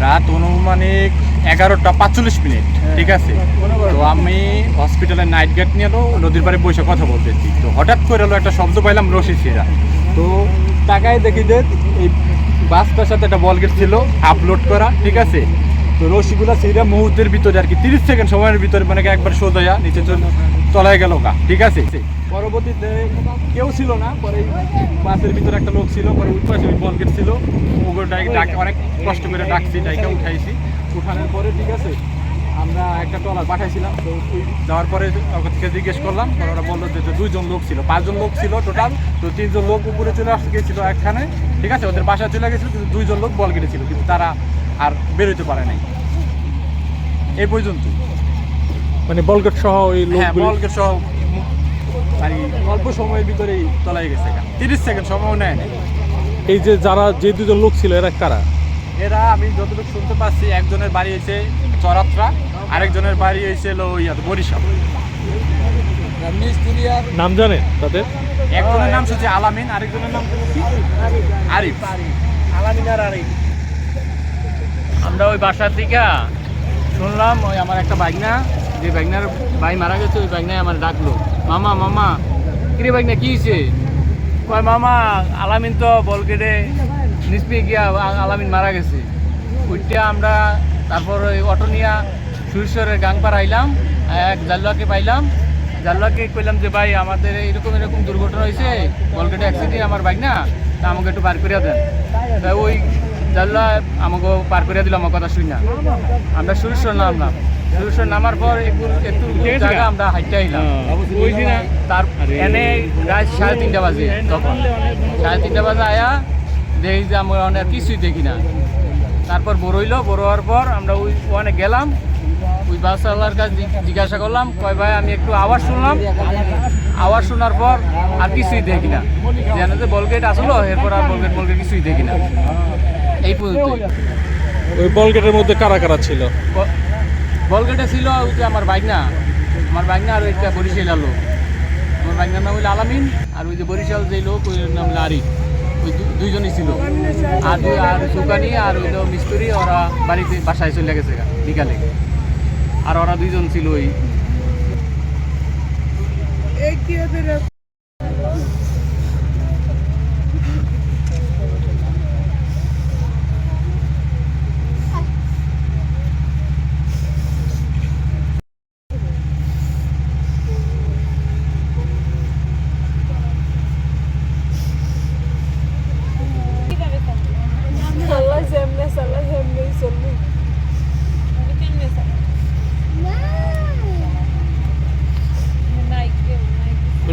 রাত অনুমানিক এগারোটা পাঁচচল্লিশ মিনিট ঠিক আছে? তো আমি হসপিটালে নাইট গার্ড নিয়ে এলো নদীর পাড়ে বসে কথা বলতেছি। তো হঠাৎ করে এলো একটা শব্দ পাইলাম রশি ছিঁড়া। তো টাকায় দেখি যে এই বাসটার সাথে একটা বল গেট ছিল আপলোড করা ঠিক আছে? তো রশিগুলো ছিঁড়া মুহূর্তের ভিতরে আর কি তিরিশ সেকেন্ড সময়ের ভিতরে মানে একবার সোজা নিচে চল- গেল গা ঠিক আছে? পরবর্তীতে কেউ ছিল না পরে বাসের ভিতরে একটা লোক ছিল পরে ওই পাশে ওই বল গেট ছিল। ওগুলো ডাক ডাক অনেক কষ্ট করে ডাকছি ডাইকে উঠাইছি। উঠানোর পরে ঠিক আছে আমরা একটা ট্রলার পাঠাইছিলাম। তো যাওয়ার পরে ওখান থেকে জিজ্ঞেস করলাম পরে ওরা বলল যে দুইজন লোক ছিল পাঁচজন লোক ছিল টোটাল। তো তিনজন লোক উপরে চলে আসতে গেছিল একখানে। ঠিক আছে ওদের বাসায় চলে গেছিল কিন্তু দুইজন লোক বল কেটেছিল কিন্তু তারা আর বেরোতে পারে নাই। এই পর্যন্ত মানে বলগেট সহ ওই হ্যাঁ বলকে সহ মানে অল্প সময়ের ভিতরেই তলাই গেছে তিরিশ সেকেন্ড সময় নেয় এই যে যারা যে দুজন লোক ছিল এরা কারা? এরা আমি যতটুকু শুনতে পাচ্ছি একজনের বাড়ি হয়েছে চরাত্রা আরেকজনের বাড়ি হয়েছে হলো ইয়াতে বরিশাল। নাম জানেন তাদের? একজনের নাম হচ্ছে আলামিন আরেকজনের নাম হলো কি? আরিফ। আমরা ওই বাসা থেকে শুনলাম ওই আমার একটা বাইকনা যে বাইকনার ভাই মারা গেছে, ওই বাইকনায় আমার ডাকলো। মামা মামা, কিরে বাইকনা কি হয়েছে কয়, মামা, আলামিন তো বল কেটে নিষ্পে গিয়া আলামিন মারা গেছে। ওইটা আমরা তারপর ওই অটো নিয়ে সুরেশ্বরের গাংপাড়া আইলাম এক জাল্লাকে পাইলাম। জাল্লাকে কইলাম যে, ভাই, আমাদের এরকম এরকম দুর্ঘটনা হয়েছে বলকেটে অ্যাক্সিডেন্ট আমার বাইক না তা আমাকে একটু পার করিয়া দেন। তা ওই জাল্লা আমাকে পার করিয়া দিল, আমার কথা শুই না আমরা সুরেশ্বর নামলাম। সুরেশ্বর নামার পর একটু জায়গা আমরা হাইটে আইলাম তার এনে রাত সাড়ে তিনটা বাজে তখন। সাড়ে তিনটা বাজে আয়া দেখি যে আমরা অনেক কিছুই দেখি না। তারপর বড় হইল বড় হওয়ার পর আমরা ওই ওখানে গেলাম। ওই বাসওয়ালার কাছে জিজ্ঞাসা করলাম কয় ভাই আমি একটু আওয়াজ শুনলাম। আওয়াজ শোনার পর আর কিছুই দেখি না। যেন যে বলগেট আসলো এরপর আর বলগেট বলগেট কিছুই দেখি না। এই পর্যন্ত ওই বলগেটের মধ্যে কারা কারা ছিল? বলগেটে ছিল ওই যে আমার বাইক না আমার বাইক না আর একটা বরিশাল লোক আমার বাইকনার নাম হইল আলামিন, আর ওই যে বরিশাল যে লোক, ওই নাম হলো আরিফ। ওই দুইজনই ছিল। আর দুই আর সুকানি আর ওই মিস্ত্রি, ওরা বাড়িতে বাসায় চলে গেছে বিকালে। আর ওরা দুইজন ছিল ওই।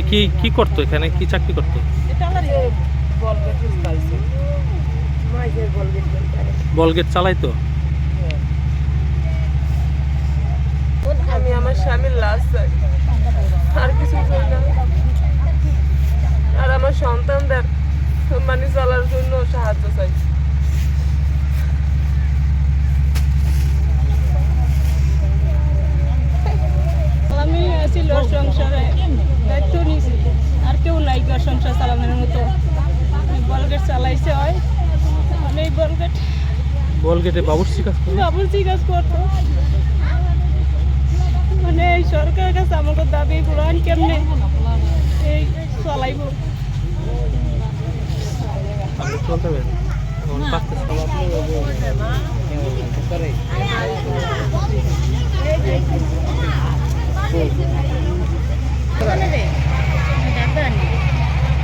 মানে কি কি করতো? এখানে কি চাকরি করতো? বলগেট চালাইতো? আমি আমার স্বামীর লাশ আর কিছু আর আমার সন্তানদের মানে চলার জন্য সাহায্য চাই আমি আছি লোর সংসারে দায়িত্ব নিয়েছি আর কেউ নাই ঘর সংসার চালানোর মতো বলগেট চালাইছে হয় আমি এই বলগেট বলগেটে বাবুর্চি কাজ করে। বাবুর জিজ্ঞাসা করতো মানে এই সরকারের কাছে আমাকে দাবি গ্রহণ কেমনে? এই চালাইব। চলতে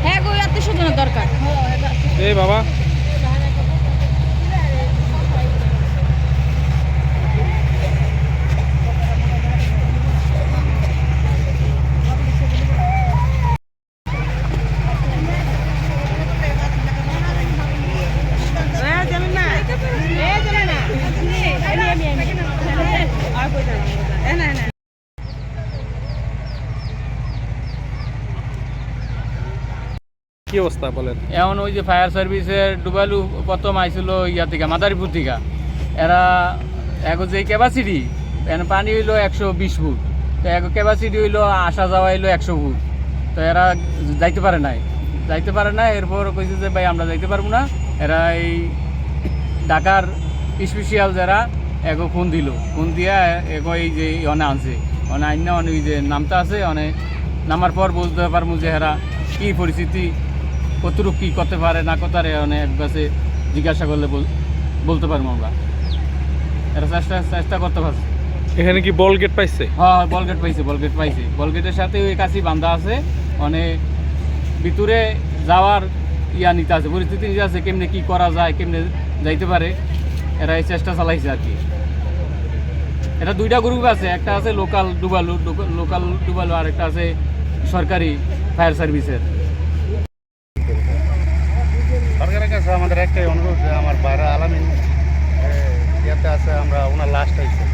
হ্যাঁ গো আত্মীয় স্বজনের দরকার। এই বাবা। কি অবস্থা বলেন? এখন ওই যে ফায়ার সার্ভিসের ডুবালু প্রথম আইছিল ইয়া থেকে, মাদারীপুর থেকে। এরা এখন যে ক্যাপাসিটি পানি হইল একশো বিশ ফুট। তো এখন ক্যাপাসিটি হইল, আসা যাওয়া হইল একশো ফুট। তো এরা যাইতে পারে নাই। যাইতে পারে না এরপর কইছে যে, ভাই, আমরা যাইতে পারব না। এরা এই ঢাকার স্পেশাল যারা, এগো ফোন দিল। ফোন দিয়া এগো এই যে অনে আনছে। অনে আইন না অনে ওই যে নামটা আছে, অনে নামার পর বুঝতে পারব যে হেরা কী পরিস্থিতি। কতটুকু কী করতে পারে না করতে পারে অনেক এক কাছে জিজ্ঞাসা করলে বল- বলতে পারব আমরা। এটা চেষ্টা চেষ্টা করতে পারছি। এখানে কি বল গেট পাইছে? হ্যাঁ বল গেট পাইছে বল গেট পাইছে। বলগেটের সাথে ওই কাছি বান্ধা আছে মানে ভিতরে যাওয়ার ইয়া নিতে আছে পরিস্থিতি নিতে আছে কেমনে কি করা যায় কেমনে যাইতে পারে এরা এই চেষ্টা চালাইছে আর কি। এটা দুইটা গ্রুপ আছে একটা আছে লোকাল ডুবালু লোকাল ডুবালু আর একটা আছে সরকারি ফায়ার সার্ভিসের সরকারের কাছে আমাদের একটাই অনুরোধ যে আমার বাইরা আলামিন ইয়েতে আছে আমরা ওনার লাস্ট আইছে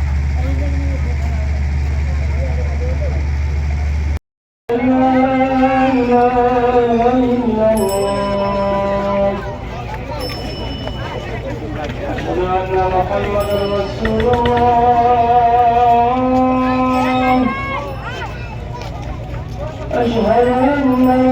হুম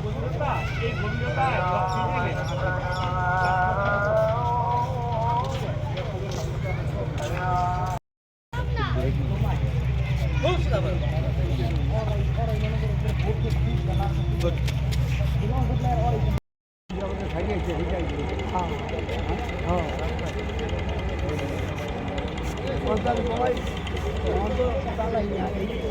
ভূমিকতা এই ভূমিকতায় Thank you.